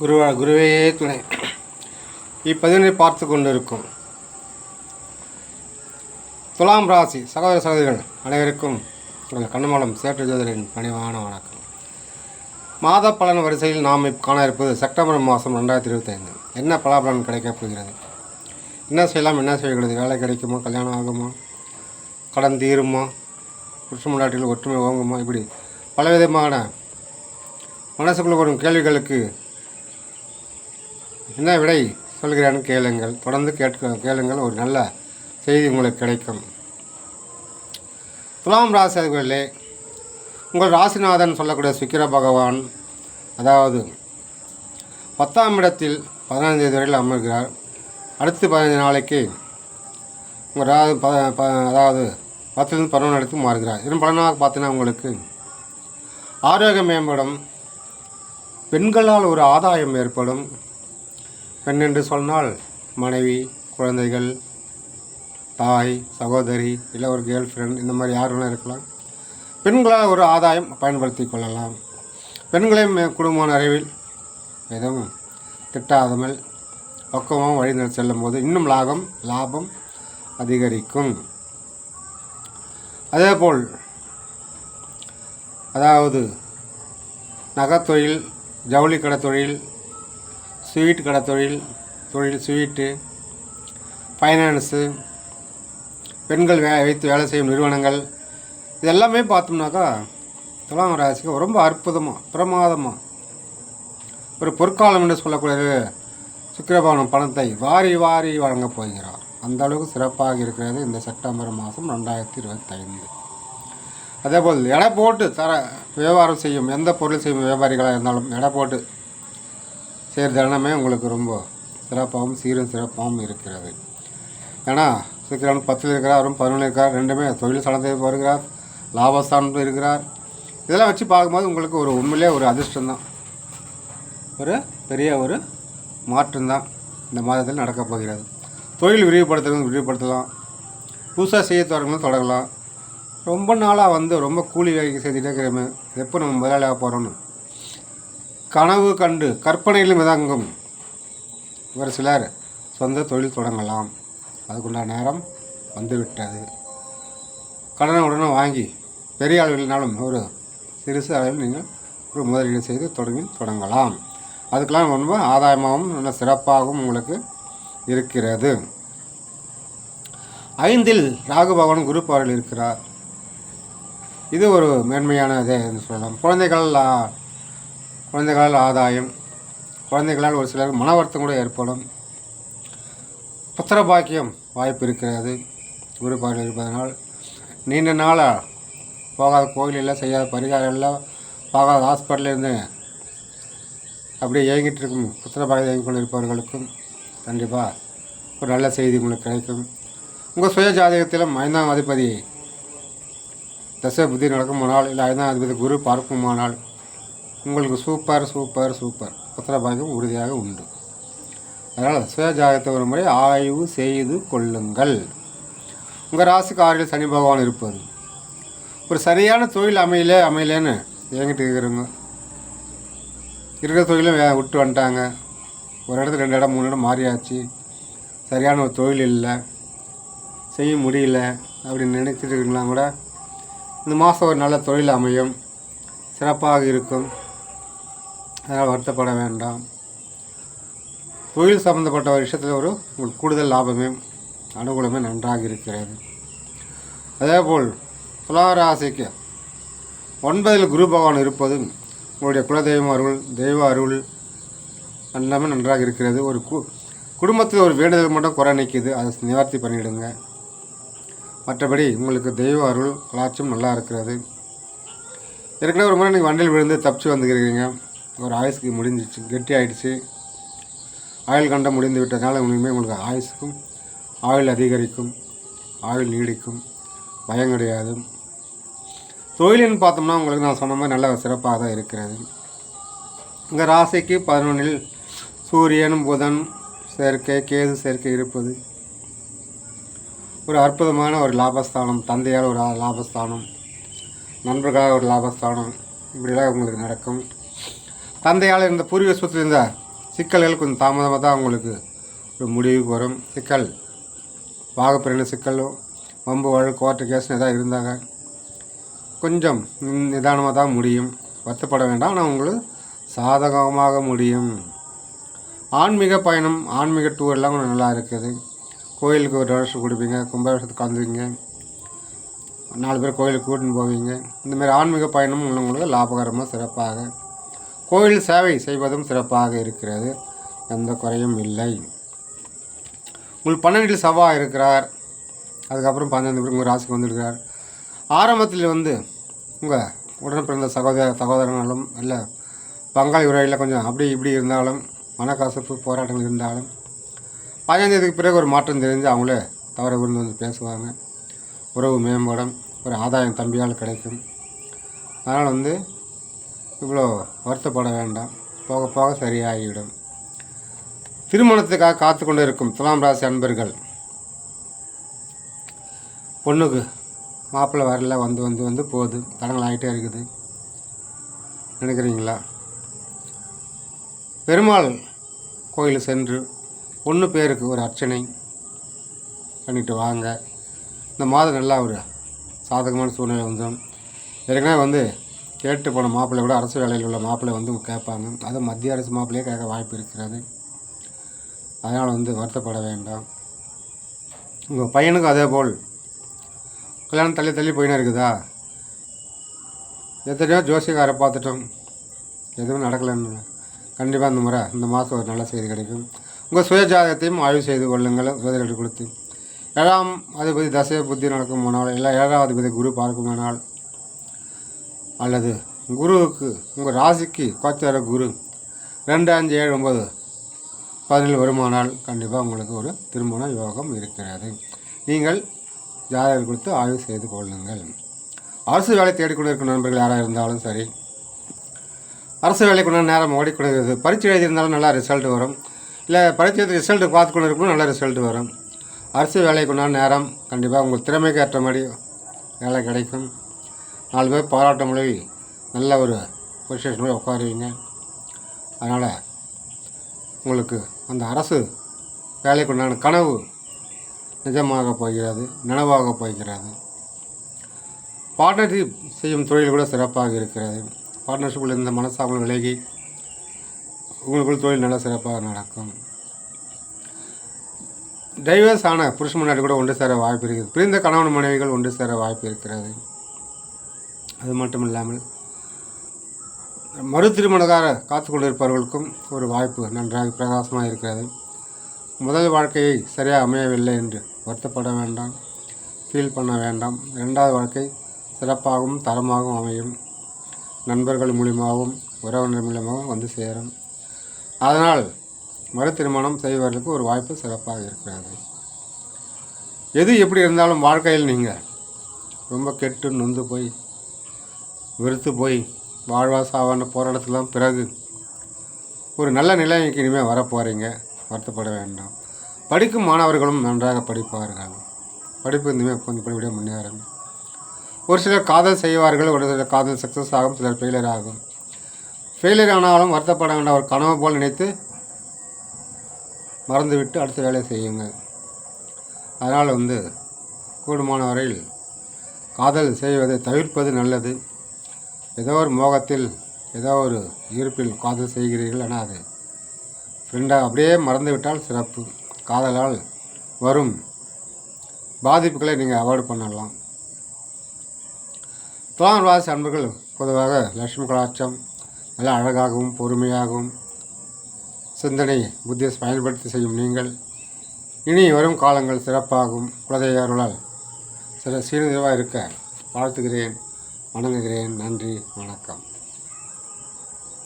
குருவா குருவே துணை. இப்பதினை பார்த்து கொண்டிருக்கும். துலாம் ராசி சகோதர சகோதரிகள் அனைவருக்கும் உங்கள் கண்ணமலம் சேற்று ஜோதரின் பணிவான வணக்கம். மாத பலன் வரிசையில் நாம் இப்ப காண இருப்பது செப்டம்பர் மாதம் ரெண்டாயிரத்தி இருபத்தைந்து. என்ன பலாபலன் கிடைக்கப் போகிறது? என்ன செய்யலாம்? என்ன செய்யக்கூடாது வேலை கிடைக்குமா? கல்யாணம் ஆகுமா? கடன் தீருமா? புருஷ ஒற்றுமை ஓங்குமா? இப்படி பலவிதமான மனசுக்குள்ள வரும் கேள்விகளுக்கு என்ன விடை சொல்கிறேன்னு கேளுங்கள். தொடர்ந்து கேட்க கேளுங்கள். ஒரு நல்ல செய்தி உங்களுக்கு கிடைக்கும். துலாம் ராசி அதிபர்களே உங்கள் ராசிநாதன் சொல்லக்கூடிய சுக்கிர பகவான் அதாவது பத்தாம் இடத்தில் பதினைந்து தேதி வரையில் அமர்கிறார். அடுத்து பதினைந்து நாளைக்கு உங்கள் ரா ப அதாவது பத்துலேருந்து பதினொன்று இடத்துக்கு மாறுகிறார். இதன் பலனாக பார்த்தீங்கன்னா உங்களுக்கு ஆரோக்கியம் மேம்படும். பெண்களால் ஒரு ஆதாயம் ஏற்படும். பெண் என்று சொன்னால் மனைவி குழந்தைகள் தாய் சகோதரி இல்லை ஒரு கேர்ள் ஃப்ரெண்ட் இந்த மாதிரி யார் வேணால் இருக்கலாம். பெண்களால் ஒரு ஆதாயம் பயன்படுத்தி கொள்ளலாம். பெண்களையும் குடும்ப நிறைவில் எதுவும் திட்டாதமல் பக்குவமாக வழி செல்லும்போது இன்னும் லாபம் லாபம் அதிகரிக்கும். அதேபோல் அதாவது நகைத்தொழில் ஜவுளி கடை தொழில் ஸ்வீட் கடை தொழில் தொழில் ஸ்வீட்டு ஃபைனான்ஸு பெண்கள் வே வைத்து வேலை செய்யும் நிறுவனங்கள் இது எல்லாமே பார்த்தோம்னாக்கா துலாம் ராசிக்கு ரொம்ப அற்புதமாக பிரமாதமாக ஒரு பொற்காலம் என்று சொல்லக்கூடிய சுக்கிரபவனம் பணத்தை வாரி வாரி வழங்கப் போகிறார். அந்த அளவுக்கு சிறப்பாக இருக்கிறது இந்த செப்டம்பர் மாதம் ரெண்டாயிரத்தி இருபத்தைந்து. அதேபோல் எடை போட்டு தர வியாபாரம் செய்யும் எந்த பொருள் செய்யும் வியாபாரிகளாக இருந்தாலும் எடை போட்டு செய்கிற தருணமே உங்களுக்கு ரொம்ப சிறப்பாகவும் சீரும் சிறப்பாகவும் இருக்கிறது. ஏன்னா சுக்கிரன் பத்தில் இருக்கிறார் அவரும் பதினொன்று இருக்கிறார் ரெண்டுமே தொழில் ஸ்தானத்தை வருகிறார் லாபஸ்தானத்தில் இருக்கிறார். இதெல்லாம் வச்சு பார்க்கும்போது உங்களுக்கு ஒரு உண்மையிலே ஒரு அதிர்ஷ்டம் தான் ஒரு பெரிய ஒரு மாற்றம்தான் இந்த மாதத்தில் நடக்கப் போகிறது. தொழில் விரிவுபடுத்துறது விரிவுபடுத்தலாம். புதுசாக செய்ய தொடங்கணும் தொடங்கலாம். ரொம்ப நாளாக வந்து ரொம்ப கூலி வேலைக்கு செஞ்சுட்டே இருக்கிறோமே. எப்போ நம்ம முதலாளியாக போகிறோன்னு கனவு கண்டு கற்பனையிலும் மிதங்கும் ஒரு சிலர் சொந்த தொழில் தொடங்கலாம். அதுக்குண்டான நேரம் வந்துவிட்டது. கடனை உடனே வாங்கி பெரிய அளவில்னாலும் ஒரு சிறுசு அளவில் நீங்கள் ஒரு முதலீடு செய்து தொடங்கி தொடங்கலாம். அதுக்கெல்லாம் ரொம்ப ஆதாயமாகவும் நல்ல சிறப்பாகவும் உங்களுக்கு இருக்கிறது. ஐந்தில் ராகு பகவான் குரு பவரில் இருக்கிறார். இது ஒரு மேன்மையான இதே என்று சொல்லலாம். குழந்தைகள் குழந்தைகளால் ஆதாயம் குழந்தைகளால் ஒரு சிலர் மன வருத்தம் கூட ஏற்படும். புத்திர பாக்கியம் வாய்ப்பு இருக்கிறது. குரு பார்வையில் இருப்பதனால் நீண்ட நாளாக போகாத கோயிலெல்லாம் செய்யாத பரிகாரம் எல்லாம் போகாத ஹாஸ்பிட்டலில் இருந்து அப்படியே இயங்கிட்டு இருக்கும் புத்திர பாக்கியம் இயங்கிக் கொண்டிருப்பவர்களுக்கும் கண்டிப்பாக ஒரு நல்ல செய்தி உங்களுக்கு கிடைக்கும். உங்கள் சுய ஜாதகத்தில் ஐந்தாம் அதிபதி தச புத்தி நடக்குமானால் இல்லை ஐந்தாம் அதிபதி குரு பார்க்குமானால் உங்களுக்கு சூப்பர் சூப்பர் சூப்பர். புத்திர பாக்கியம் உறுதியாக உண்டு. அதனால் சுயஜாதகத்தை ஒரு முறை ஆய்வு செய்து கொள்ளுங்கள். உங்கள் ராசிக்கு ஆறில் சனி பகவான் இருப்பது ஒரு சரியான தொழில் அமையல அமையலன்னு ஏங்கிட்டு இருக்கிறவங்க இருக்கிற தொழிலும் வே விட்டு வந்துட்டாங்க. ஒரு இடத்துல ரெண்டு இடம் மூணு இடம் மாறியாச்சு. சரியான ஒரு தொழில் இல்லை. செய்ய முடியல அப்படின்னு நினச்சிட்டு இருக்கீங்களா கூட இந்த மாதம் ஒரு நல்ல தொழில் அமையும். சிறப்பாக இருக்கும். அதனால் வருத்தப்பட வேண்டாம். தொழில் சம்மந்தப்பட்ட ஒரு விஷயத்தில் ஒரு உங்களுக்கு கூடுதல் லாபமே அனுகூலமே நன்றாக இருக்கிறது. அதேபோல் துளாராசிக்கு ஒன்பதில் குரு பகவான் இருப்பது உங்களுடைய குலதெய்வம் அருள் தெய்வ அருள் எல்லாமே நன்றாக இருக்கிறது. ஒரு கு குடும்பத்தில் ஒரு வேண்டுதல் மட்டும் குறை நிற்கிது அதை நிவர்த்தி பண்ணிவிடுங்க மற்றபடி உங்களுக்கு தெய்வ அருள் கலாச்சும் நல்லா இருக்கிறது. ஏற்கனவே ஒரு முறை நீங்கள் வண்டியில் விழுந்து தப்பிச்சு வந்துக்கிறீங்க. ஒரு ஆயுசுக்கு முடிஞ்சிச்சு கெட்டி ஆயிடுச்சு. ஆயுள் கண்டம் முடிந்து விட்டதால் இனிமேல் உங்களுக்கு ஆயுசுக்கும் ஆயுள் அதிகரிக்கும் ஆயுள் நீடிக்கும். பயம் கிடையாது. தொழிலுன்னு பார்த்தோம்னா உங்களுக்கு நான் சொன்ன மாதிரி நல்ல சிறப்பாக தான் இருக்கிறது. இங்கே ராசிக்கு பதினொன்றில் சூரியன் புதன் சேர்க்கை கேது சேர்க்கை இருப்பது ஒரு அற்புதமான ஒரு லாபஸ்தானம் தந்தையால் ஒரு லாபஸ்தானம் நண்பர்களால் ஒரு லாபஸ்தானம். இப்படிலாம் உங்களுக்கு நடக்கும். தந்தையால் இருந்த பூர்வீக சொத்தில் இருந்த சிக்கல்கள் கொஞ்சம் தாமதமாக தான் அவங்களுக்கு ஒரு முடிவுக்கு வரும். சிக்கல் வாகப்பிரின சிக்கலும் வம்பு வழக்கு கோர்ட்டு கேஸ்னு எதாவது இருந்தாங்க. கொஞ்சம் நிதானமாக தான் முடியும். வருத்தப்பட வேண்டாம். ஆனால் உங்களுக்கு சாதகமாக முடியும். ஆன்மீக பயணம் ஆன்மீக டூர் எல்லாம் கொஞ்சம் நல்லா இருக்குது. கோயிலுக்கு ஒரு டொனேஷன் கொடுப்பீங்க கும்பாபிஷத்துக்கு கலந்துவீங்க நாலு பேர் கோயிலுக்கு கூட்டின்னு போவீங்க. இந்தமாரி ஆன்மீக பயணம் உங்களுக்கு லாபகரமாக சிறப்பாக கோயில் சேவை செய்வதும் சிறப்பாக இருக்கிறது. எந்த குறையும் இல்லை. உங்கள் பன்னெண்டில் சவா இருக்கிறார். அதுக்கப்புறம் பன்னெண்டு பேர் உங்கள் ராசிக்கு வந்திருக்கிறார். ஆரம்பத்தில் வந்து உங்கள் உடன் பிறந்த சகோதர சகோதரனாலும் இல்லை பங்காளி உரையில் கொஞ்சம் அப்படி இப்படி இருந்தாலும் மனக்கசப்பு போராட்டங்கள் இருந்தாலும் பதினஞ்சாவதுக்கு பிறகு ஒரு மாற்றம் தெரிஞ்சு அவங்களே தவற விருந்து வந்து பேசுவாங்க. உறவு மேம்படும் ஒரு ஆதாயம் தம்பியால் கிடைக்கும். அதனால் வந்து இவ்வளோ வருத்தப்பட வேண்டாம். போக போக சரியாகிவிடும். திருமணத்துக்காக காத்து கொண்டு இருக்கும் துலாம் ராசி அன்பர்கள். பொண்ணுக்கு மாப்பிள்ளை வரல வந்து வந்து வந்து போகுது. தடங்கள் ஆகிட்டே இருக்குது. நினைக்கிறீங்களா? பெருமாள் கோயில் சென்று பொண்ணு பேருக்கு ஒரு அர்ச்சனை பண்ணிட்டு வாங்க. இந்த மாதம் நல்லா ஒரு சாதகமான சூழ்நிலை வந்துடும். ஏற்கனவே வந்து கேட்டு போன மாப்பிள்ளை கூட அரசு வேலையில் உள்ள மாப்பிள்ளை வந்து கேட்பாங்க. அதுவும் மத்திய அரசு மாப்பிள்ளையே கேட்க வாய்ப்பு இருக்கிறது. அதனால் வந்து வருத்தப்பட வேண்டாம். உங்கள் பையனுக்கும் அதே போல். கல்யாணம் தள்ளி தள்ளி போயின்னு இருக்குதா? எத்தனையோ ஜோசியக்காரை பார்த்துட்டோம். எதுவும் நடக்கலைன்னு. கண்டிப்பாக இந்த முறை இந்த மாதம் ஒரு நல்ல செய்தி கிடைக்கும். உங்கள் சுய ஜாதகத்தையும் ஆய்வு செய்து கொள்ளுங்கள். ஜோதிடர்கள் கொடுத்து. ஏழாம் அதிபதி தசை புத்தி நடக்கும் நடக்குமானால் இல்லை ஏழாம் அதிபதி குரு பார்க்குமானால் அல்லது குருவுக்கு உங்கள் ராசிக்கு கோச்சார குரு. ரெண்டு அஞ்சு ஏழு ஒம்பது பதினேழு வருமானால் கண்டிப்பாக உங்களுக்கு ஒரு திருமண யோகம் இருக்கிறது. நீங்கள் ஜாதகம் கொடுத்து ஆய்வு செய்து கொள்ளுங்கள். அரசு வேலை தேடிக்கொண்டு இருக்கும் நண்பர்கள் யாராக இருந்தாலும் சரி அரசு வேலைக்குள்ள நேரம் ஓடிக்கொண்டிருக்கிறது. பரீட்சை எழுதியிருந்தாலும் நல்லா ரிசல்ட் வரும். இல்லை பரீட்சை ரிசல்ட் பார்த்து கொண்டு இருக்கணும் நல்ல ரிசல்ட் வரும். அரசு வேலைக்குண்டான நேரம் கண்டிப்பாக உங்கள் திறமைக்கு ஏற்ற மாதிரி வேலை கிடைக்கும். நாலு பேர் பாராட்ட மொழி நல்ல ஒரு பொசிஷனில் உட்காருவீங்க. அதனால் உங்களுக்கு அந்த அரசு வேலைக்குண்டான கனவு நிஜமாக போகிறது நனவாக போகிறது. பார்ட்னர்ஷிப் செய்யும் தொழில் கூட சிறப்பாக இருக்கிறது. பார்ட்னர்ஷிப்பில் இருந்த மனசாமல் விலகி உங்களுக்குள் தொழில் நல்லா சிறப்பாக நடக்கும். டைவர்ஸ் ஆன புருஷ முன்னாடி கூட ஒன்று சேர வாய்ப்பு இருக்குது. பிரிந்த கணவன் மனைவிகள் ஒன்று சேர வாய்ப்பு இருக்கிறது. அது மட்டும் இல்லாமல் மறு திருமணக்கார காத்து கொண்டிருப்பவர்களுக்கும் ஒரு வாய்ப்பு நன்றாக பிரகாசமாக இருக்கிறது. முதல் வாழ்க்கையை சரியாக அமையவில்லை என்று வருத்தப்பட வேண்டாம் ஃபீல் பண்ண வேண்டாம். ரெண்டாவது வாழ்க்கை சிறப்பாகவும் தரமாகவும் அமையும். நண்பர்கள் மூலியமாகவும் உறவினர் மூலியமாகவும் வந்து சேரும். அதனால் மறு திருமணம் செய்வதற்கு ஒரு வாய்ப்பு சிறப்பாக இருக்கிறது. எது எப்படி இருந்தாலும் வாழ்க்கையில் நீங்கள் ரொம்ப கெட்டு நொந்து போய் வெறுத்து போய் வாழ்வா சாவான போராட்டத்துலாம் பிறகு ஒரு நல்ல நிலைமைக்கு இனிமேல் வரப்போகிறீங்க வருத்தப்பட வேண்டாம். படிக்கும் மாணவர்களும் நன்றாக படிப்பார்கள். படிப்பு இனிமேல் கொஞ்சம் படிப்படியாக முன்னேறும். ஒரு சிலர் காதல் செய்வார்கள் ஒரு சிலர் காதல் சக்ஸஸ் ஆகும் சிலர் ஃபெயிலியர் ஆகும். ஃபெயிலியர் ஆனாலும் வருத்தப்பட வேண்டாம். ஒரு கனவு போல் நினைத்து மறந்துவிட்டு அடுத்த வேலையை செய்யுங்க அதனால் வந்து கூடுமான வரையில் காதல் செய்வதை தவிர்ப்பது நல்லது. ஏதோ ஒரு மோகத்தில் ஏதோ ஒரு ஈர்ப்பில் காதல் செய்கிறீர்கள் ஆனால் அது ஃப்ரெண்டாக அப்படியே மறந்துவிட்டால் சிறப்பு. காதலால் வரும் பாதிப்புகளை நீங்கள் அவாய்ட் பண்ணலாம். துலாம் ராசி அன்பர்கள் பொதுவாக லட்சுமி கலாச்சாரம் நல்ல அழகாகவும் பொறுமையாகவும் சிந்தனை புத்தியை பயன்படுத்தி செய்யும் நீங்கள். இனி வரும் காலங்கள் சிறப்பாகும். குலதெய்வர்களால் சில சீர்திருவாக இருக்க வாழ்த்துகிறேன். வணங்குகிறேன். நன்றி. வணக்கம்.